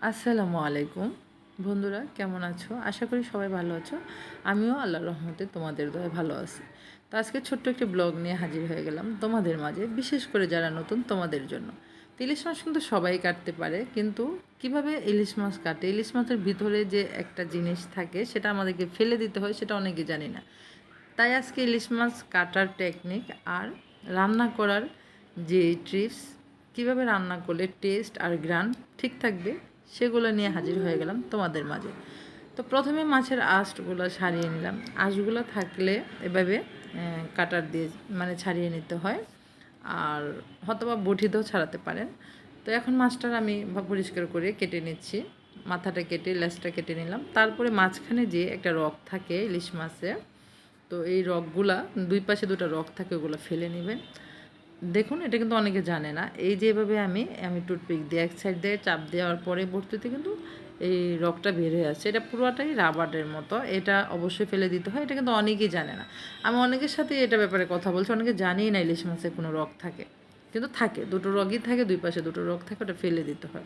আসসালামু আলাইকুম। বন্ধুরা, কেমন আছো? আশা করি সবাই ভালো আছো। আমিও আল্লাহ রহমতে তোমাদের দয়ে ভালো আছি। তো আজকে ছোট্ট একটি ব্লগ নিয়ে হাজির হয়ে গেলাম তোমাদের মাঝে, বিশেষ করে যারা নতুন তোমাদের জন্য। ইলিশ মাছ কিন্তু সবাই কাটতে পারে, কিন্তু কীভাবে ইলিশ মাছ কাটে? ইলিশ মাছের ভিতরে যে একটা জিনিস থাকে, সেটা আমাদেরকে ফেলে দিতে হয়, সেটা অনেকে জানি না। তাই আজকে ইলিশ মাছ কাটার টেকনিক আর রান্না করার যে ট্রিপস কীভাবে রান্না করলে টেস্ট আর গ্রান ঠিক থাকবে সেগুলো নিয়ে হাজির হয়ে গেলাম তোমাদের মাঝে। তো প্রথমে মাছের আঁশগুলো ছাড়িয়ে নিলাম। আঁশগুলো থাকলে এভাবে কাটার দিয়ে মানে ছাড়িয়ে নিতে হয়। আর হয়তোবা বটিতেও ছাড়াতে পারেন। তো এখন মাছটার আমি পরিষ্কার করে কেটে নিচ্ছি। মাথাটা কেটে, লেজটা কেটে নিলাম। তারপরে মাঝখানে যে একটা রক থাকে ইলিশ মাছে, তো এই রকগুলা দুই পাশে দুটো রক থাকে ওগুলো ফেলে নেবেন। দেখুন, এটা কিন্তু অনেকে জানে না। এই যেভাবে আমি আমি টুথপিক দিয়ে এক সাইড দিয়ে চাপ দেওয়ার পরে ভর্তিতে কিন্তু এই রকটা বের হয়ে আসছে। এটা পুরোটাই রাবারের মতো। এটা অবশ্যই ফেলে দিতে হয়। এটা কিন্তু অনেকেই জানে না। আমি অনেকের সাথে এটা ব্যাপারে কথা বলছি। অনেকে জানেই না ইলিশ মাছে কোনো রক থাকে। কিন্তু থাকে। দুটো রগই থাকে, দুই পাশে দুটো রক থাকে, ওটা ফেলে দিতে হয়।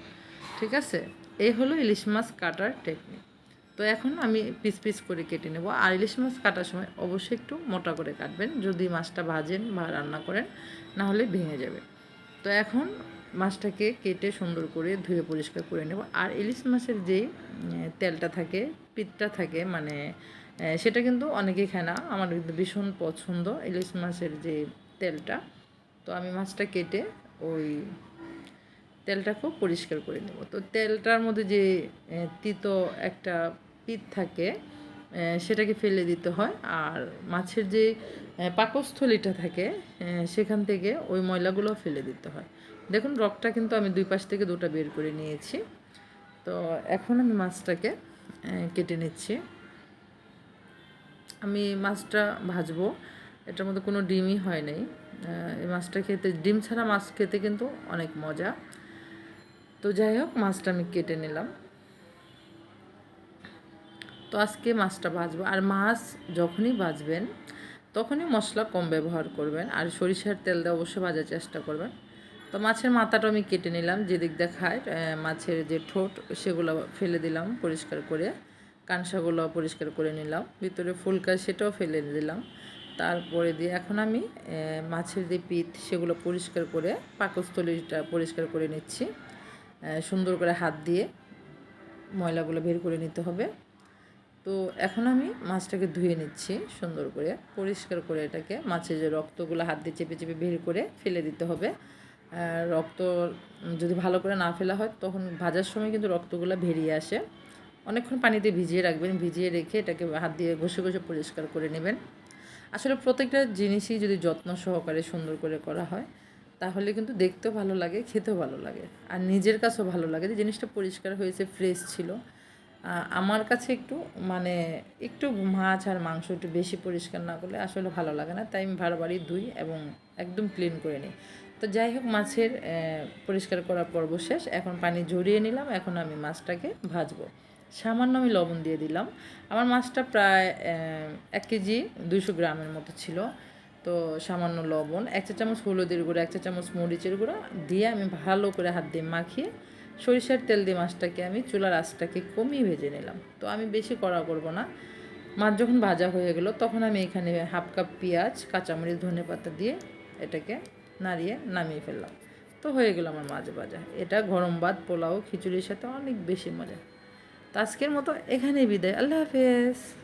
ঠিক আছে? এই হলো ইলিশ মাছ কাটার টেকনিক তো এখন আমি পিস পিস করে কেটে নেব। আর ইলিশ মাছ কাটার সময় অবশ্যই একটু মোটা করে কাটবেন। যদি মাছটা ভাজেন বা রান্না করেন, না হলে ভেঙে যাবে। তো এখন মাছটাকে কেটে সুন্দর করে ধুয়ে পরিষ্কার করে নেব। আর ইলিশ মাছের যেই তেলটা থাকে, পিঠটা থাকে মানে সেটা কিন্তু অনেকেই খায় না। আমার কিন্তু ভীষণ পছন্দ ইলিশ মাছের যে তেলটা। তো আমি মাছটা কেটে ওই তেলটাকেও পরিষ্কার করে নেব। তো তেলটার মধ্যে যে তিতো একটা পিঠ থাকে সেটাকে ফেলে দিতে হয়। আর মাছের যে পাকস্থলিটা থাকে সেখান থেকে ওই ময়লাগুলো ফেলে দিতে হয়। দেখুন, রকটা কিন্তু আমি দুই পাশ থেকে দুটো বের করে নিয়েছি। তো এখন আমি মাছটাকে কেটে নিচ্ছি। আমি মাছটা ভাজবো। এটার মধ্যে কোনো ডিমই হয় নাই। এই মাছটা খেতে, ডিম ছাড়া মাছ খেতে কিন্তু অনেক মজা। তো যাই হোক, মাছটা আমি কেটে নিলাম। তো আজকে মাছটা ভাজবো। আর মাছ যখনই ভাজবেন, তখনই মশলা কম ব্যবহার করবেন। আর সরিষার তেল দিয়ে অবশ্যই ভাজার চেষ্টা করবেন। তো মাছের মাথাটা আমি কেটে নিলাম, যেদিক দেখায় মাছের যে ঠোঁট, সেগুলো ফেলে দিলাম পরিষ্কার করে। কানসাগুলো পরিষ্কার করে নিলাম। ভিতরে ফুলকা, সেটাও ফেলে দিলাম। তারপরে দিয়ে এখন আমি মাছের যে পিঠ, সেগুলো পরিষ্কার করে, পাকস্থলীটা পরিষ্কার করে নিচ্ছি। সুন্দর করে হাত দিয়ে ময়লাগুলো বের করে নিতে হবে। তো এখন আমি মাছটাকে ধুয়ে নিচ্ছি সুন্দর করে, পরিষ্কার করে এটাকে। মাছের যে রক্তগুলো হাত দিয়ে চেপে চেপে বের করে ফেলে দিতে হবে। রক্ত যদি ভালো করে না ফেলা হয়, তখন ভাজার সময় কিন্তু রক্তগুলো বেরিয়ে আসে। অনেকক্ষণ পানিতে ভিজিয়ে রাখবেন, ভিজিয়ে রেখে এটাকে হাত দিয়ে ঘষে ঘষে পরিষ্কার করে নেবেন। আসলে প্রত্যেকটা জিনিসই যদি যত্ন সহকারে সুন্দর করে করা হয় তাহলে কিন্তু দেখতেও ভালো লাগে, খেতেও ভালো লাগে। আর নিজের কাছেও ভালো লাগে। যে জিনিসটা পরিষ্কার হয়েছে ফ্রেশ ছিল। আমার কাছে একটু মানে একটু মাছ আর মাংস একটু বেশি পরিষ্কার না করলে আসলে ভালো লাগে না। তাই আমি বারবারই ধুই এবং একদম ক্লিন করে নিই। তো যাই হোক, মাছের পরিষ্কার করার পর্ব শেষ। এখন পানি ঝরিয়ে নিলাম। এখন আমি মাছটাকে ভাজবো। সামান্য আমি লবণ দিয়ে দিলাম। আমার মাছটা প্রায় এক কেজি দুইশো গ্রামের মতো ছিল। তো সামান্য লবণ, এক চা চামচ হলুদের গুঁড়ো, এক চা চামচ মরিচের গুঁড়ো দিয়ে আমি ভালো করে হাত দিয়ে মাখিয়ে সরিষার তেল দিয়ে মাছটাকে আমি চুলার আঁচটাকে কমিয়ে ভেজে নিলাম। তো আমি বেশি কড়া করব না। মাছ যখন ভাজা হয়ে গেল তখন আমি এখানে হাফ কাপ পেঁয়াজ, কাঁচামরিচ, ধনে পাতা দিয়ে এটাকে নাড়িয়ে নামিয়ে ফেললাম। তো হয়ে গেল আমার মাছ ভাজা। এটা গরম ভাত, পোলাও, খিচুড়ির সাথে অনেক বেশি মজা। তো আজকের মতো এখানেই বিদায়। আল্লাহ হাফেজ।